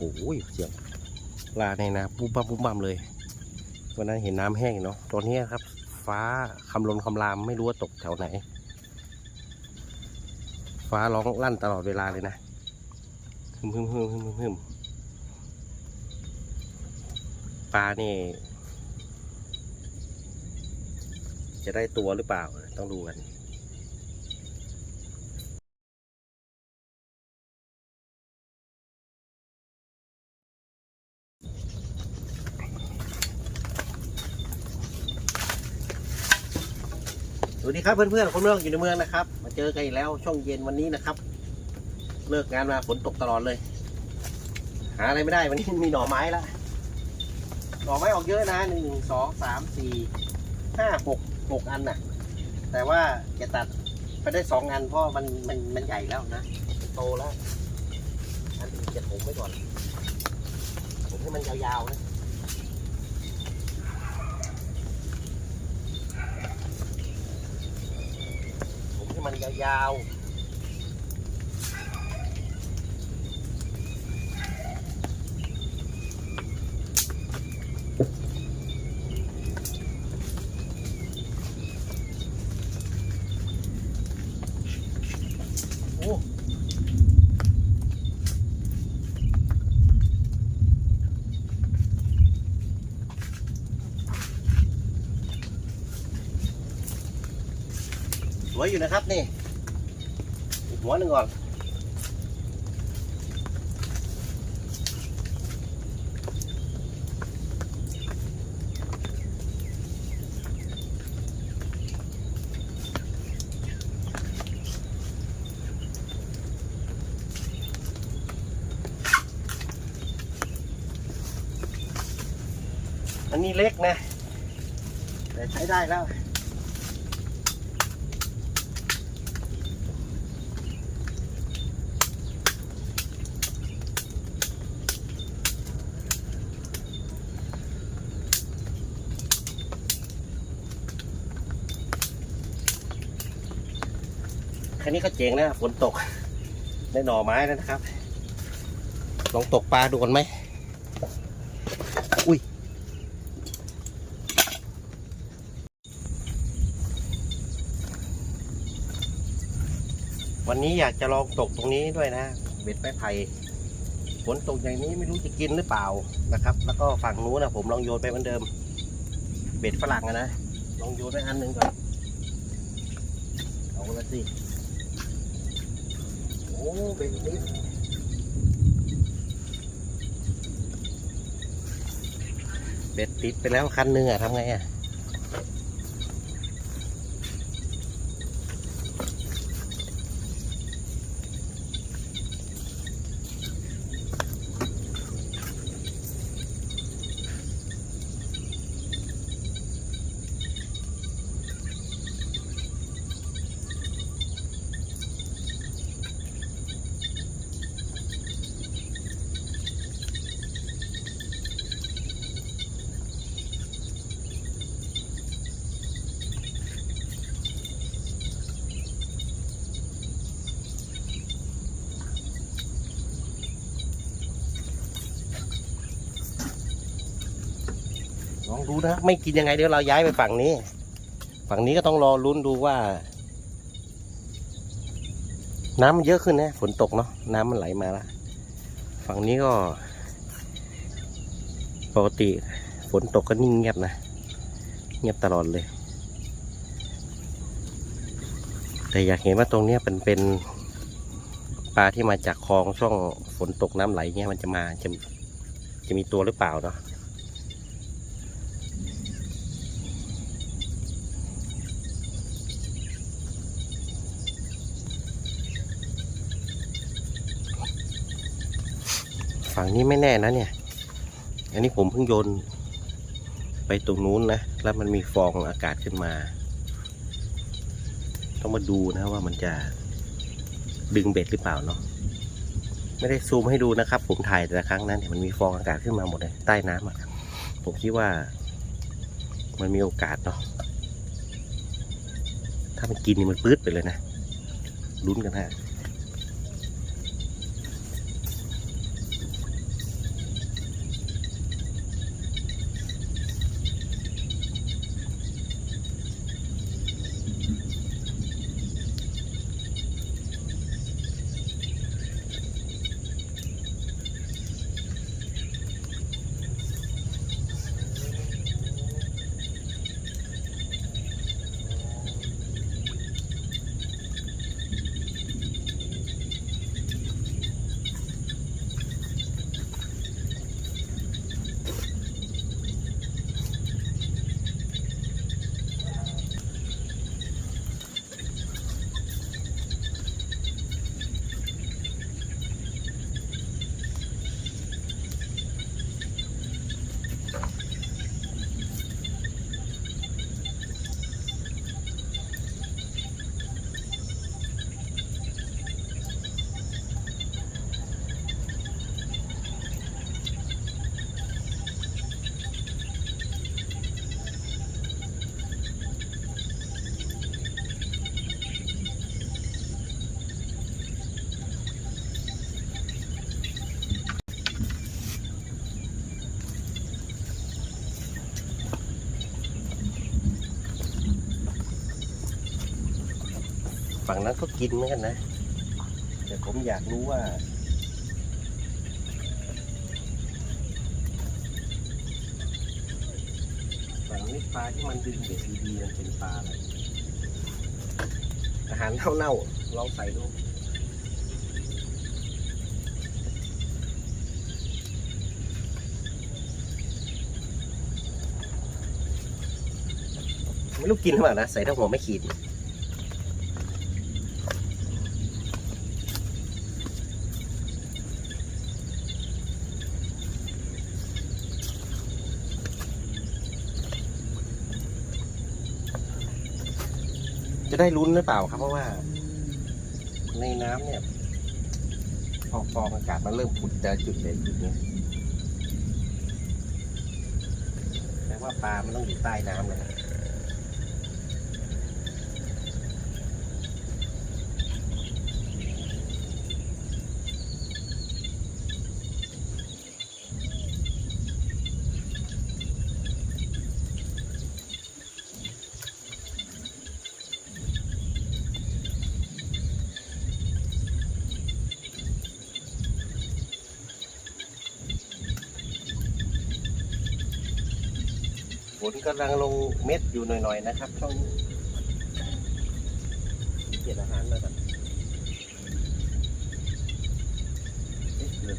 โอ้ยเสียงปลาในนาปุ๊บปั๊บปุ๊บปั๊บเลยวันนั้นเห็นน้ำแห้งเนาะตอนนี้ครับ ฟ้าคำลนคำรามไม่รู้ว่าตกแถวไหน ฟ้าร้องลั่นตลอดเวลาเลยนะฮึมฮึมฮึมฮึมฮึมฮึมปลานี่ จะได้ตัวหรือเปล่าต้องดูกัน สวัสดีครับเพื่อนๆคนเมืองอยู่ในเมืองนะครับ มาเจอกันอีกแล้วช่วงเย็นวันนี้นะครับ เลิกงานมาฝนตกตลอดเลย หาอะไรไม่ได้วันนี้มีหน่อไม้ล้วหน่อไม้ออกเยอะนะหนึ่งสองสามสี่ห้าหกหกอันน่ะ แต่ว่าแกตัดไปได้สองอันเพราะมันมันมันใหญ่แล้วนะโตแล้วอันอื่นจะผมไว้ก่อนผมให้มันยาวๆนะ ผมให้ มันยาวๆ อยู่นะครับนี่หัวหนึ่งก่อนอันนี้เล็กนะ แต่ใช้ได้แล้ว คันนี้ก็เจ๋งนะฝนตกได้หน่อไม้แล้วนะครับ ลองตกปลาดูกันไหม อุ้ย วันนี้อยากจะลองตกตรงนี้ด้วยนะ เบ็ดไม้ไผ่ฝนตกอย่างนี้ไม่รู้จะกินหรือเปล่านะครับ แล้วก็ฝั่งนู้นนะผมลองโยนไปเหมือนเดิม เบ็ดฝรั่งอะนะ ลองโยนไปอันหนึ่งก่อน เอาละสิ เบ็ดนี้เบ็ดติดไปแล้วคันหนึ่งอะทำไงอะ ลองดูนะ ไม่กินยังไงเดี๋ยวเราย้ายไปฝั่งนี้ ฝั่งนี้ก็ต้องรอลุ้นดูว่า น้ำมันเยอะขึ้นนะฝนตกเนาะน้ำมันไหลมาล้วฝั่งนี้ก็ ปกติฝนตกก็นิ่งเงียบนะเงียบตลอดเลย แต่อยากเห็นว่าตรงเนี้ยเป็นเป็นปลาที่มาจากคลองช่วงฝนตกน้ำไหลเงี้ยมันจะมาจะจะมีตัวหรือเปล่าเนาะ ฝั่งนี้ไม่แน่นะเนี่ย อันนี้ผมเพิ่งโยน ไปตรงนู้นนะ แล้วมันมีฟองอากาศขึ้นมา ต้องมาดูนะว่ามันจะดึงเบ็ดหรือเปล่าเนาะ ไม่ได้ซูมให้ดูนะครับ ผมถ่ายแต่ละครั้งนั้นเนี่ยมันมีฟองอากาศขึ้นมาหมดเลยใต้น้ำอะผมคิดว่า มันมีโอกาสเนาะ ถ้ามันกินนี่มันปื๊ดไปเลยนะลุ้นกันฮะ ฝั่งนั้นก็กินเหมือนกันนะ แต่ผมอยากรู้ว่า ฝั่งนี้ปลาที่มันดึงเบ็ดดีๆมันเป็นปลาอะไรอาหารเน่าๆลองใส่ดูไม่รู้กินหรือเปล่านะ ใส่ทั้งหัวไม่ขีด ได้ลุ้นหรือเปล่าครับ เพราะว่า ในน้ำเนี่ยพอฟองอากาศมันเริ่มขุดแต่จุดเด่นจุดนี้แปลว่าปลามันต้องอยู่ใต้น้ำเลย ฝนกำลังลงเม็ดอยู่หน่อยๆนะครับช่องเกียรอาหารมาครับเอ๊ะเดี๋ยว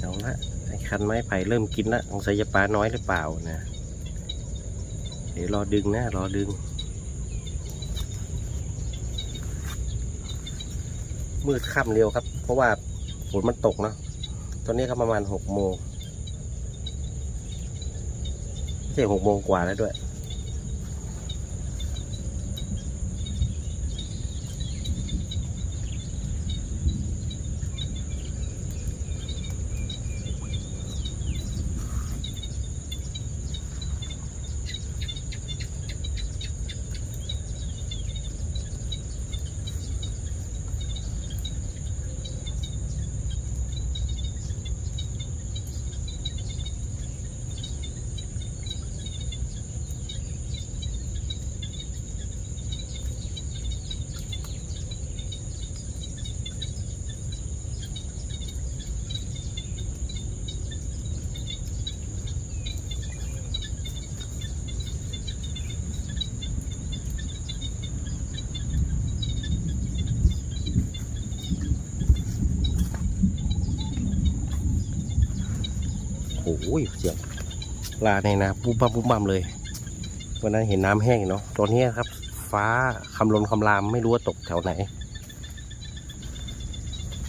เอาละไอ้คั นไม้ไผ่เริ่มกินละสงสัยจะปลาน้อยหรือเปล่านะ เดี๋ยวรอดึงนะ รอดึง มืดค่ำเร็วครับ เพราะว่าฝนมันตกเนาะ ตอนนี้ก็ประมาณหกโมงไม่ใช่หกโมงกว่าแล้วด้วย หเสียงปลาในนาปุ๊บปั๊บปุ๊บปั๊บเลยวันนั้นเห็นน้ำแห้งเนาะตอนนี้ครับ ฟ้าคำลนคำรามไม่รู้ว่าตกแถวไหน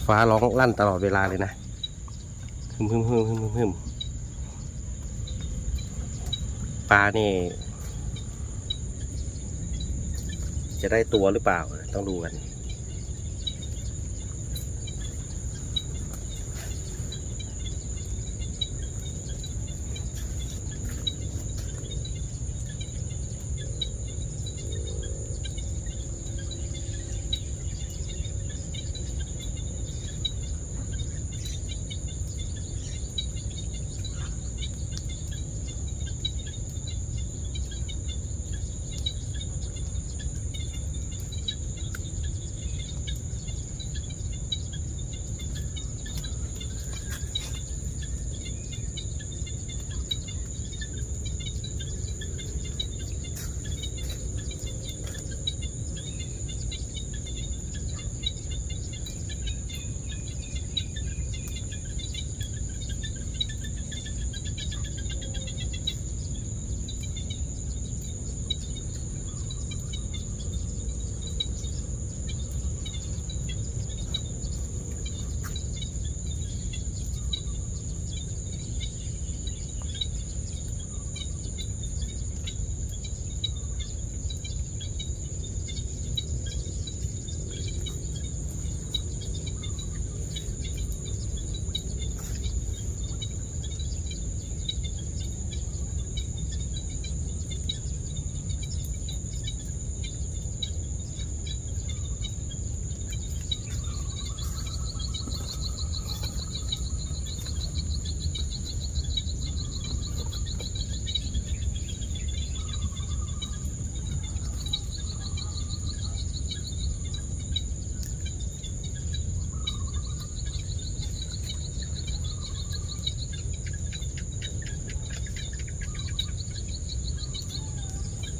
ฟ้าร้องลั่นตลอดเวลาเลยนะฮึมฮึมฮึมฮึมฮึมฮึมปลานี่จะได้ตัวหรือเปล่าต้องดูกัน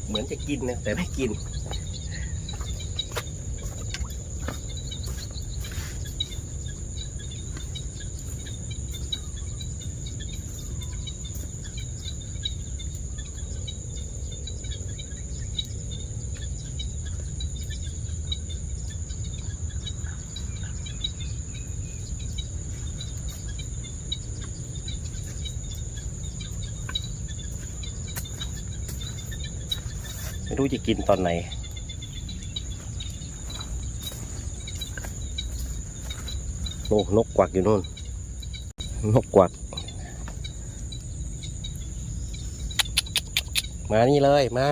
เหมือนจะกินนะแต่ไม่กิน จะกินตอนไหน โอ้นกกวักอยู่นู่น นกกวัก มานี่เลยมา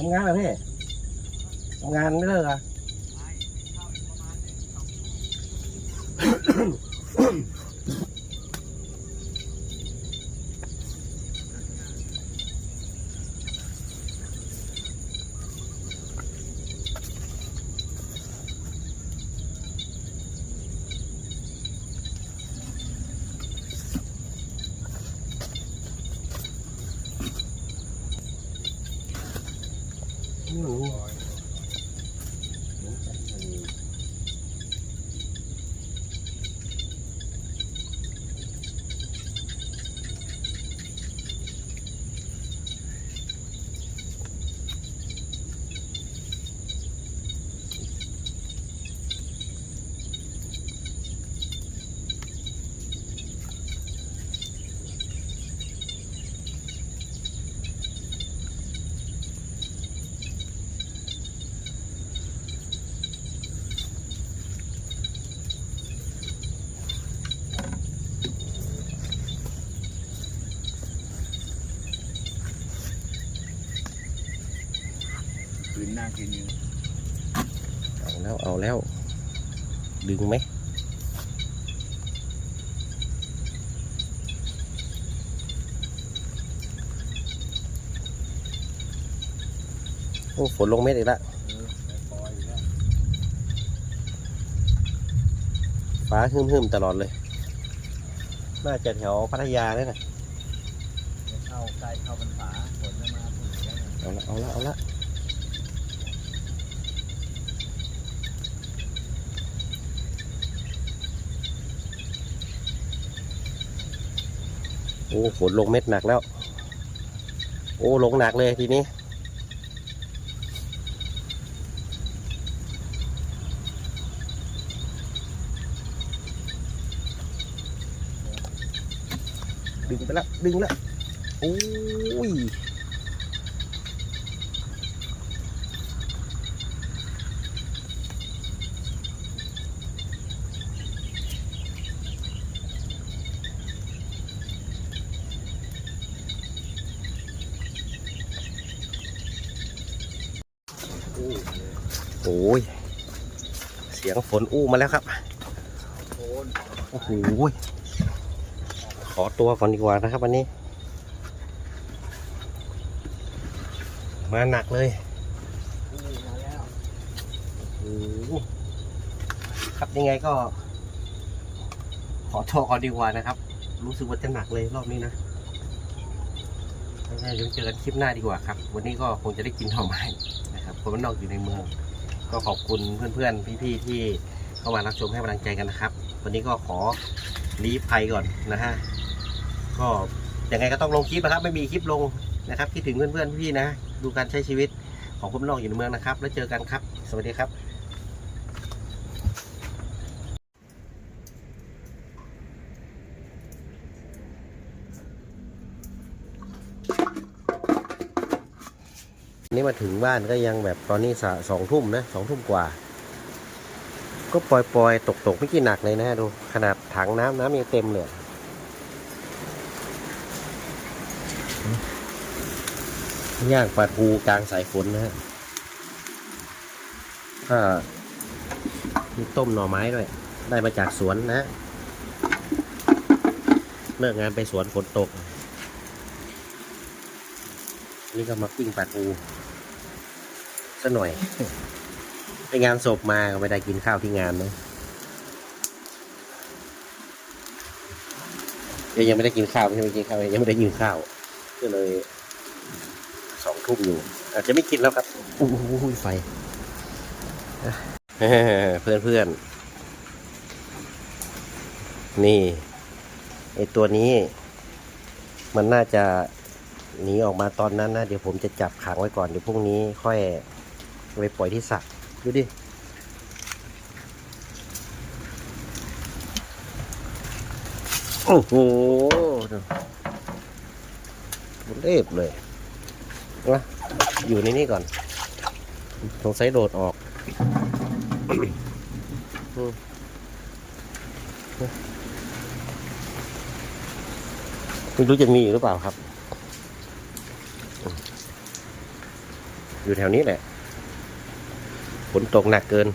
ทำงานเหรอพี่ทำงานไม่เลิกอะ นหน้ากินอยู่เอาแล้วเอาแล้ว ดึงไหมโอ้ฝนลงเม็ดอีกแล้วเออไปปล่อยอยู่แล้วฟ้าหึมๆตลอดเลย น่าจะแถวพัทยาเนี่ยนะ จะเข้าใกล้เข้าพรรษาฝนจะมาถึงแล้วเนี่ยเอาละเอาละเอาละ โอ้ฝนลงเม็ดหนักแล้ว โอ้ลงหนักเลยทีนี้ ดึงไปแล้วดึงแล้วโอ้ย ยเสียงฝนอู้มาแล้วครับโคนโอ้โหขอตัวก่อนดีกว่านะครับวันนี้ มาหนักเลยครับยังไงก็ ขอตัวก่อนดีกว่านะครับ รู้สึกว่าจะหนักเลยรอบนี้นะยังไงเดี๋ยวเจอกันคลิปหน้าดีกว่าครับ วันนี้ก็คงจะได้กินหน่อไม้นะครับคนบ้านนอกอยู่ในเมือง ก็ขอบคุณเพื่อนๆ พี่ๆ ที่เข้ามารับชมให้กำลังใจกันนะครับ วันนี้ก็ขอรีภัยก่อนนะฮะ ก็ยังไงก็ต้องลงคลิปนะครับ ไม่มีคลิปลงนะครับคิดถึงเพื่อนๆ พี่ๆ นะ ดูการใช้ชีวิตของคนนอกอยู่ในเมืองนะครับ แล้วเจอกันครับ สวัสดีครับ นี่มาถึงบ้านก็ยังแบบตอนนี้สองทุ่มนะสองทุ่มกว่า ก็ปล่อยปอยตกตกไม่กี่หนักเลยนะฮะดู ขนาดถังน้ำน้ำยังเต็มเลยย่างปลาทูกลางสายฝนนะฮะก็มีต้มหน่อไม้ด้วย ได้มาจากสวนนะเลิกงานไปสวนฝนตก นี่ก็มาปิ้งปลาทู ซะหน่อย ไปงานศพมาก็ไม่ได้กินข้าวที่งานนะยังยังไม่ได้กินข้าวยังไม่ได้กินข้าวยังไม่ได้กินข้าวก็เลยสองทุ่มอยู่ อาจจะไม่กินแล้วครับอู้หูไฟเพื่อนเพื่อนๆนี่ไอตัวนี้ มันน่าจะหนีออกมาตอนนั้นนะ เดี๋ยวผมจะจับขังไว้ก่อน เดี๋ยวพรุ่งนี้ค่อย ไปปล่อยที่สระดูดิโอ้โหเรียบเลยนะอยู่ในนี้ก่อนสงสัยโดดออกไม่รู้จะมีหรือเปล่าครับ อยู่แถวนี้แหละ ฝนตกหนักเกิน